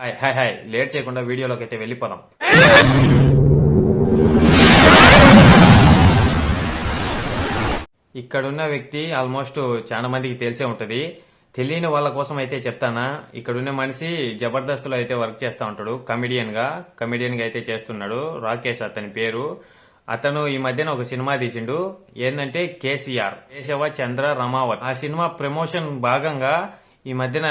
Hi hi hi. Late చేయకుండా వీడియోలోకి అయితే వెళ్ళిపోదాం. ఇక్కడున్న వ్యక్తి ఆల్మోస్ట్ చాలా మందికి తెలిసే ఉంటది. తెలియని వాళ్ళ కోసం అయితే చెప్తానా? ఇక్కడున్న మనిషి జబర్దస్త్లో అయితే వర్క్ చేస్తా ఉంటాడు. కమెడియన్గా గా గా అయితే చేస్తున్నాడు. రాకేష్ అతని పేరు. అతను ఈ మధ్యన ఒక సినిమా తీసిండు. ఏంటంటే కేసీఆర్. కేశవ చంద్ర రమావత్. ఆ సినిమా ప్రమోషన్ భాగంగా ఈ మధ్యన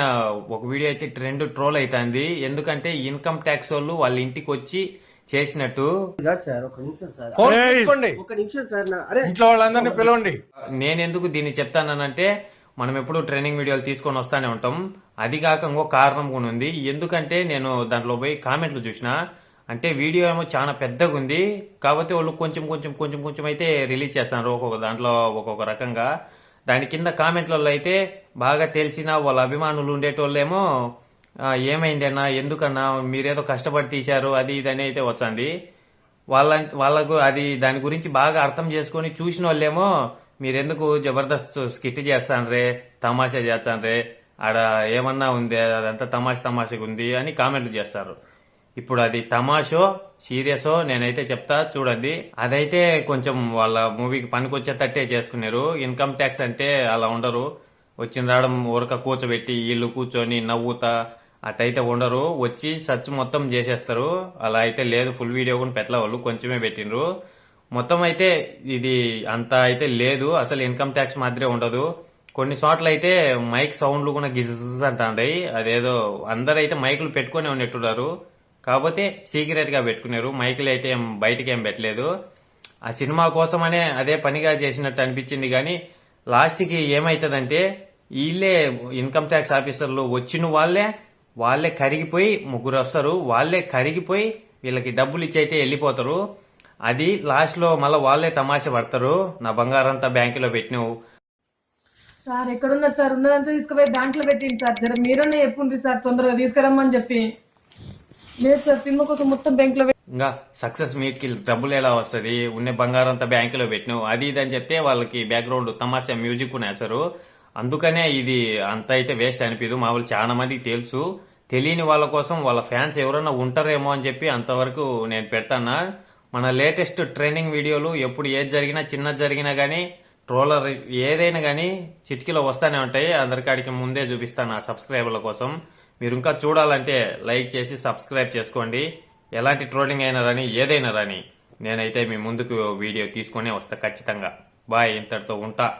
ఒక వీడియో అయితే ట్రెండ్ ట్రోల్ అవుతుంది ఎందుకంటే ఇన్కమ్ ట్యాక్స్ వాళ్ళు వాళ్ళ ఇంటికి వచ్చి చేసినట్టు. కాదు సార్ ఒక నిమిషం సార్. ఫోన్ తీసుకోండి ఒక నిమిషం సార్ నా అరే! ఇంట్లో వాళ్ళందరినీ పిలవండి. నేనెందుకు దీన్ని చెప్తానంటే మనం ఎప్పుడు ట్రైనింగ్ వీడియోలు తీసుకొని వస్తానే ఉంటాం. అది కాక ఇంకో కారణం కూడా ఉంది. ఎందుకంటే నేను దాంట్లో పోయి కామెంట్లు చూసిన అంటే వీడియో ఏమో చాలా పెద్దగా ఉంది. కాబట్టి వాళ్ళు కొంచెం కొంచెం కొంచెం కొంచెం అయితే రిలీజ్ చేస్తున్నారు ఒక్కొక్క దాంట్లో ఒక్కొక్క రకంగా. దాని కింద కామెంట్లలో అయితే బాగా తెలిసిన వాళ్ళ అభిమానులు ఉండేటోళ్ళేమో ఏమైంది ఏమైందన్నా? ఎందుకన్నా? మీరేదో కష్టపడి తీశారు అది ఇది అని అయితే వచ్చింది వాళ్ళ వాళ్ళకు అది దాని గురించి బాగా అర్థం చేసుకొని చూసిన వాళ్ళేమో మీరెందుకు జబర్దస్త్ స్కిట్ చేస్తాన్రే తమాషా చేస్తాన్రే ఆడ ఏమన్నా ఉంది అదంతా తమాషా తమాషగా ఉంది అని కామెంట్లు చేస్తారు. ఇప్పుడు అది తమాషో సీరియసో నేనైతే చెప్తా చూడండి. అదైతే కొంచెం వాళ్ళ మూవీకి పనికొచ్చేటట్టే చేసుకున్నారు ఇన్కమ్ ట్యాక్స్ అంటే అలా ఉండరు. వచ్చిన రావడం ఊరక కూర్చోబెట్టి వీళ్ళు కూర్చొని నవ్వుతా అటైతే ఉండరు. వచ్చి సర్చ్ మొత్తం చేసేస్తారు. అలా అయితే లేదు. ఫుల్ వీడియో కూడా పెట్టలే వాళ్ళు. కొంచెమే పెట్టిండ్రు. మొత్తం అయితే ఇది అంత అయితే లేదు. అసలు ఇన్కమ్ ట్యాక్స్ మాదిరే ఉండదు. కొన్ని చోట్ల అయితే మైక్ సౌండ్లు కూడా గిజ్ అంటాయి అదేదో అందరైతే మైకులు పెట్టుకొని ఉండేట్టున్నారు కాకపోతే సీక్రెట్గా పెట్టుకున్నారు మైకులు అయితే ఏం బయటకి ఏం పెట్టలేదు. ఆ సినిమా కోసమనే అదే పనిగా చేసినట్టు అనిపించింది కానీ లాస్ట్కి ఏమవుతుందంటే వీళ్ళే ఇన్కమ్ ట్యాక్స్ ఆఫీసర్లు వచ్చిన వాళ్ళే వాళ్ళే కరిగిపోయి ముగ్గురు వస్తారు. వాళ్ళే కరిగిపోయి వీళ్ళకి డబ్బులు ఇచ్చి అయితే వెళ్ళిపోతారు. అది లాస్ట్లో మళ్ళీ వాళ్ళే తమాషా పడతారు. నా బంగారంతా బ్యాంకులో పెట్టినావు. సార్ ఎక్కడున్నారు సార్? ఉన్నదంతా తీసుకుపోయి బ్యాంకులో పెట్టింది సార్. జర మీరన్నా చెప్పుండ్రి సార్ తొందరగా తీసుకురమ్మని చెప్పి. లేదు సార్ సినిమా కోసం మొత్తం బ్యాంక్లో ఇంకా సక్సెస్ మీట్కి డబ్బులు ఎలా వస్తుంది? ఉన్న బంగారం అంతా బ్యాంకులో పెట్టినావు. అది ఇది అని చెప్తే వాళ్ళకి బ్యాక్గ్రౌండ్ తమాషా మ్యూజిక్ వేస్తారు అందుకనే ఇది అంత అయితే వేస్ట్ అనిపించదు మామూలు చాలా మందికి తెలుసు. తెలియని వాళ్ళ కోసం వాళ్ళ ఫ్యాన్స్ ఎవరైనా ఉంటారేమో అని చెప్పి అంతవరకు నేను పెడతానా. మన లేటెస్ట్ ట్రైనింగ్ వీడియోలు ఎప్పుడు ఏది జరిగినా చిన్నది జరిగినా గానీ ట్రోలర్ ఏదైనా కానీ చిటికీలో వస్తానే ఉంటాయి. అందరికాడికి ముందే చూపిస్తాను ఆ సబ్స్క్రైబర్ల కోసం. మీరు ఇంకా చూడాలంటే లైక్ చేసి సబ్స్క్రైబ్ చేసుకోండి. ఎలాంటి ట్రోలింగ్ అయినా రాని ఏదైనా రాని నేనైతే మీ ముందుకు వీడియో తీసుకునే వస్తా ఖచ్చితంగా. బాయ్ ఇంతటితో ఉంటా.